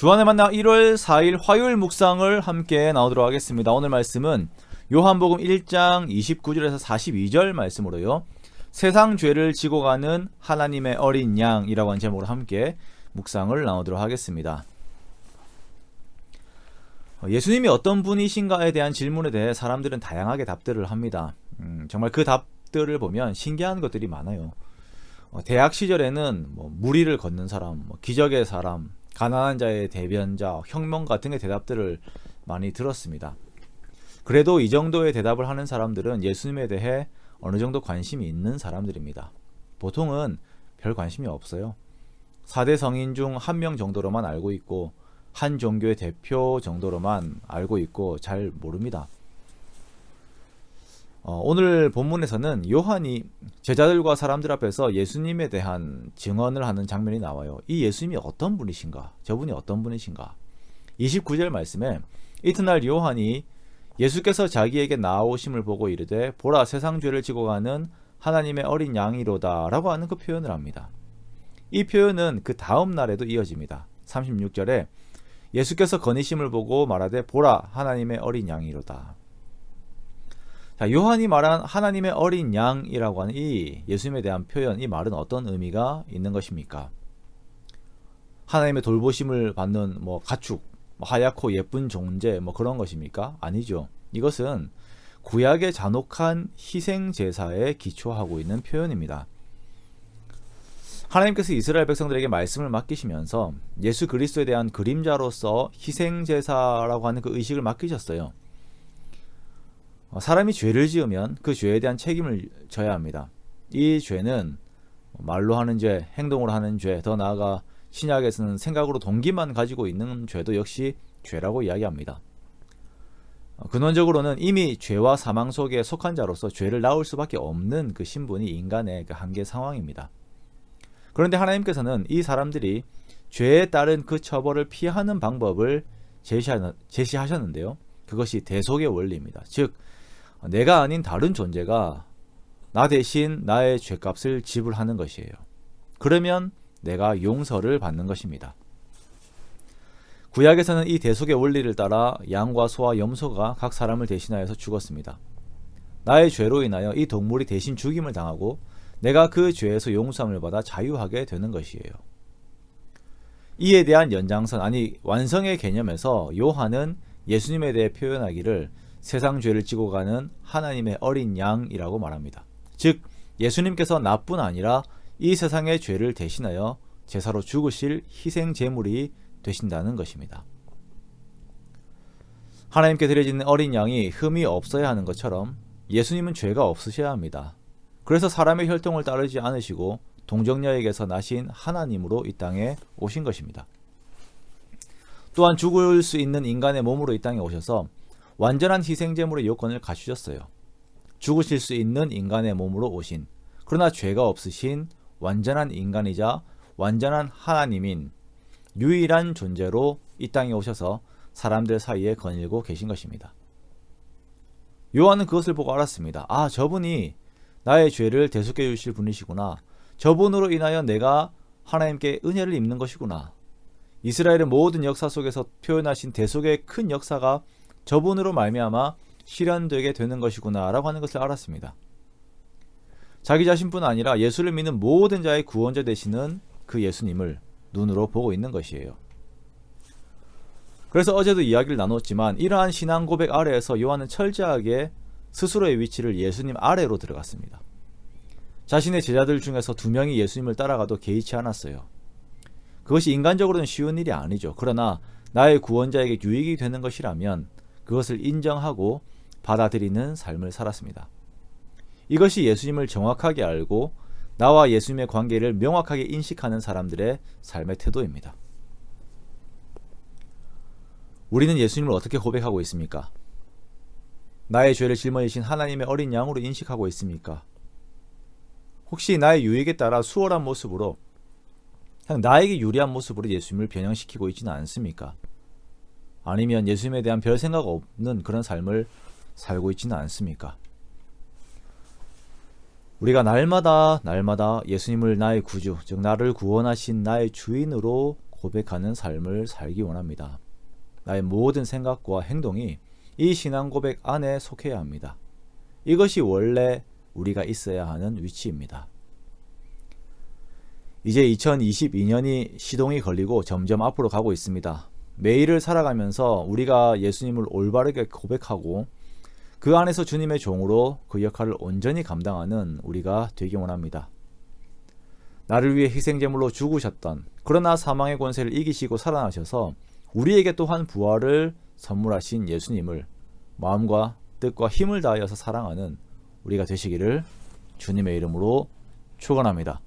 주안의 만나 1월 4일 화요일 묵상을 함께 나오도록 하겠습니다. 오늘 말씀은 요한복음 1장 29절에서 42절 말씀으로요. 세상 죄를 지고 가는 하나님의 어린 양이라고 하는 제목으로 함께 묵상을 나오도록 하겠습니다. 어, 예수님이 어떤 분이신가에 대한 질문에 대해 사람들은 다양하게 답들을 합니다. 음, 정말 그 답들을 보면 신기한 것들이 많아요. 어, 대학 시절에는 뭐 무리를 걷는 사람, 뭐 기적의 사람, 가난한 자의 대변자, 혁명 같은 게 대답들을 많이 들었습니다. 그래도 이 정도의 대답을 하는 사람들은 예수님에 대해 어느 정도 관심이 있는 사람들입니다. 보통은 별 관심이 없어요. 4대 성인 중 한 명 정도로만 알고 있고 한 종교의 대표 정도로만 알고 있고 잘 모릅니다. 어, 오늘 본문에서는 요한이 제자들과 사람들 앞에서 예수님에 대한 증언을 하는 장면이 나와요. 이 예수님이 어떤 분이신가? 저분이 어떤 분이신가? 29절 말씀에 이튿날 요한이 예수께서 자기에게 나오심을 보고 이르되 보라 세상 죄를 지고 가는 하나님의 어린 양이로다라고 하는 그 표현을 합니다. 이 표현은 그 다음 날에도 이어집니다. 36절에 예수께서 거니심을 보고 말하되 보라 하나님의 어린 양이로다. 자, 요한이 말한 하나님의 어린 양이라고 하는 이 예수님에 대한 표현, 이 말은 어떤 의미가 있는 것입니까? 하나님의 돌보심을 받는 뭐 가축, 뭐 하얗고 예쁜 존재, 뭐 그런 것입니까? 아니죠. 이것은 구약의 잔혹한 희생 제사에 기초하고 있는 표현입니다. 하나님께서 이스라엘 백성들에게 말씀을 맡기시면서 예수 그리스도에 대한 그림자로서 희생 제사라고 하는 그 의식을 맡기셨어요. 어, 사람이 죄를 지으면 그 죄에 대한 책임을 져야 합니다. 이 죄는 말로 하는 죄, 행동으로 하는 죄, 더 나아가 신약에서는 생각으로 동기만 가지고 있는 죄도 역시 죄라고 이야기합니다. 어, 근원적으로는 이미 죄와 사망 속에 속한 자로서 죄를 낳을 수밖에 없는 그 신분이 인간의 그 한계 상황입니다. 그런데 하나님께서는 이 사람들이 죄에 따른 그 처벌을 피하는 방법을 제시하셨는데요. 그것이 대속의 원리입니다. 즉, 내가 아닌 다른 존재가 나 대신 나의 죄값을 지불하는 것이에요. 그러면 내가 용서를 받는 것입니다. 구약에서는 이 대속의 원리를 따라 양과 소와 염소가 각 사람을 대신하여서 죽었습니다. 나의 죄로 인하여 이 동물이 대신 죽임을 당하고 내가 그 죄에서 용서함을 받아 자유하게 되는 것이에요. 이에 대한 연장선 아니 완성의 개념에서 요한은 예수님에 대해 표현하기를 세상 죄를 지고 가는 하나님의 어린 양이라고 말합니다. 즉 예수님께서 나뿐 아니라 이 세상의 죄를 대신하여 제사로 죽으실 희생 제물이 되신다는 것입니다. 하나님께 드려지는 어린 양이 흠이 없어야 하는 것처럼 예수님은 죄가 없으셔야 합니다. 그래서 사람의 혈통을 따르지 않으시고 동정녀에게서 나신 하나님으로 이 땅에 오신 것입니다. 또한 죽을 수 있는 인간의 몸으로 이 땅에 오셔서 완전한 희생제물의 요건을 갖추셨어요. 죽으실 수 있는 인간의 몸으로 오신 그러나 죄가 없으신 완전한 인간이자 완전한 하나님인 유일한 존재로 이 땅에 오셔서 사람들 사이에 거닐고 계신 것입니다. 요한은 그것을 보고 알았습니다. 아, 저분이 나의 죄를 대속해 주실 분이시구나. 저분으로 인하여 내가 하나님께 은혜를 입는 것이구나. 이스라엘의 모든 역사 속에서 표현하신 대속의 큰 역사가 저분으로 말미암아 실현되게 되는 것이구나라고 하는 것을 알았습니다. 자기 자신뿐 아니라 예수를 믿는 모든 자의 구원자 되시는 그 예수님을 눈으로 보고 있는 것이에요. 그래서 어제도 이야기를 나눴지만 이러한 신앙 고백 아래에서 요한은 철저하게 스스로의 위치를 예수님 아래로 들어갔습니다. 자신의 제자들 중에서 두 명이 예수님을 따라가도 개의치 않았어요. 그것이 인간적으로는 쉬운 일이 아니죠. 그러나 나의 구원자에게 유익이 되는 것이라면 그것을 인정하고 받아들이는 삶을 살았습니다. 이것이 예수님을 정확하게 알고 나와 예수님의 관계를 명확하게 인식하는 사람들의 삶의 태도입니다. 우리는 예수님을 어떻게 고백하고 있습니까? 나의 죄를 짊어지신 하나님의 어린 양으로 인식하고 있습니까? 혹시 나의 유익에 따라 수월한 모습으로 그냥 나에게 유리한 모습으로 예수님을 변형시키고 있지는 않습니까? 아니면 예수님에 대한 별 생각 없는 그런 삶을 살고 있지는 않습니까? 우리가 날마다 날마다 예수님을 나의 구주, 즉 나를 구원하신 나의 주인으로 고백하는 삶을 살기 원합니다. 나의 모든 생각과 행동이 이 신앙 고백 안에 속해야 합니다. 이것이 원래 우리가 있어야 하는 위치입니다. 이제 2022년이 시동이 걸리고 점점 앞으로 가고 있습니다. 매일을 살아가면서 우리가 예수님을 올바르게 고백하고 그 안에서 주님의 종으로 그 역할을 온전히 감당하는 우리가 되기 원합니다. 나를 위해 희생제물로 죽으셨던 그러나 사망의 권세를 이기시고 살아나셔서 우리에게 또한 부활을 선물하신 예수님을 마음과 뜻과 힘을 다하여서 사랑하는 우리가 되시기를 주님의 이름으로 축원합니다.